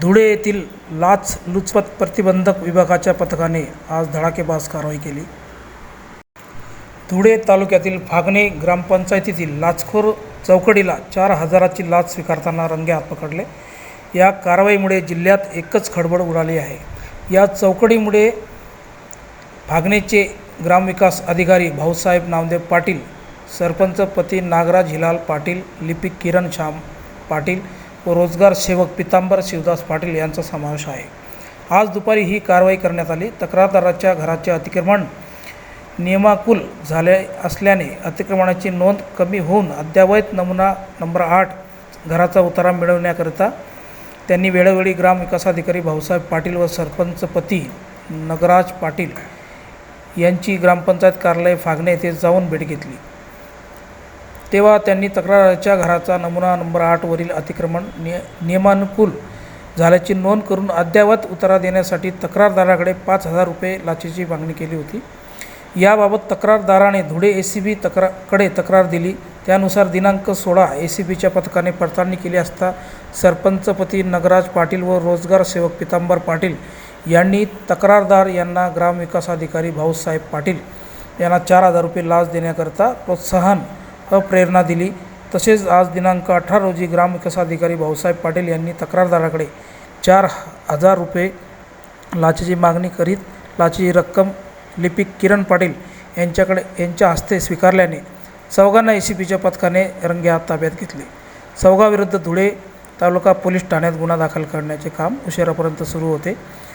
धुळे येथील लाच लुचपत प्रतिबंधक विभागाच्या पथकाने आज धडाकेबाज कारवाई केली. धुळे तालुक्यातील फागणे ग्रामपंचायतीतील लाचखोर चौकडीला चार हजाराची लाच स्वीकारताना रंग्यात पकडले. या कारवाईमुळे जिल्ह्यात एकच खडबड उडाली आहे. या चौकडीमुळे फागणेचे ग्रामविकास अधिकारी भाऊसाहेब नामदेव पाटील सरपंच पती नागराज हिलाल पाटील लिपिक किरण श्याम पाटील व रोजगार सेवक पितांबर शिवदास पाटील यांचा समावेश आहे. आज दुपारी ही कारवाई करण्यात आली. तक्रारदाराच्या घराचे अतिक्रमण नियमाकुल झाले असल्याने अतिक्रमणाची नोंद कमी होऊन अद्ययावत नमुना नंबर आठ घराचा उतारा मिळवण्याकरिता त्यांनी वेळोवेळी ग्रामविकासाधिकारी भाऊसाहेब पाटील व सरपंच पती नगराज पाटील यांची ग्रामपंचायत कार्यालय फागणे येथे जाऊन भेट घेतली. तेव्हा त्यांनी तक्रारच्या घराचा नमुना नंबर आठवरील अतिक्रमण निय नियमानुकूल झाल्याची नोंद करून अद्ययावत उतारा देण्यासाठी तक्रारदाराकडे पाच हजार रुपये लाचेची मागणी केली होती. याबाबत तक्रारदाराने धुळे ए सी बी तक्रारकडे तक्रार दिली. त्यानुसार दिनांक सोळा ए सी बीच्या पथकाने पडताळणी केली असता सरपंचपती नगराज पाटील व रोजगार सेवक पितांबर पाटील यांनी तक्रारदार यांना ग्रामविकास अधिकारी भाऊसाहेब पाटील यांना चार हजार रुपये लाच देण्याकरता प्रोत्साहन प्रेरणा दिली. तसेच आज दिनांक अठरा रोजी ग्रामविकासाधिकारी भाऊसाहेब पाटील यांनी तक्रारदाराकडे चार हजार रुपये लाचेची मागणी करीत लाचेची रक्कम लिपिक किरण पाटील यांच्याकडे यांच्या हस्ते स्वीकारल्याने चौघांना ए सी पीच्या पथकाने रंगेहात ताब्यात घेतले. चौघाविरुद्ध धुळे तालुका पोलीस ठाण्यात गुन्हा दाखल करण्याचे काम उशिरापर्यंत सुरू होते.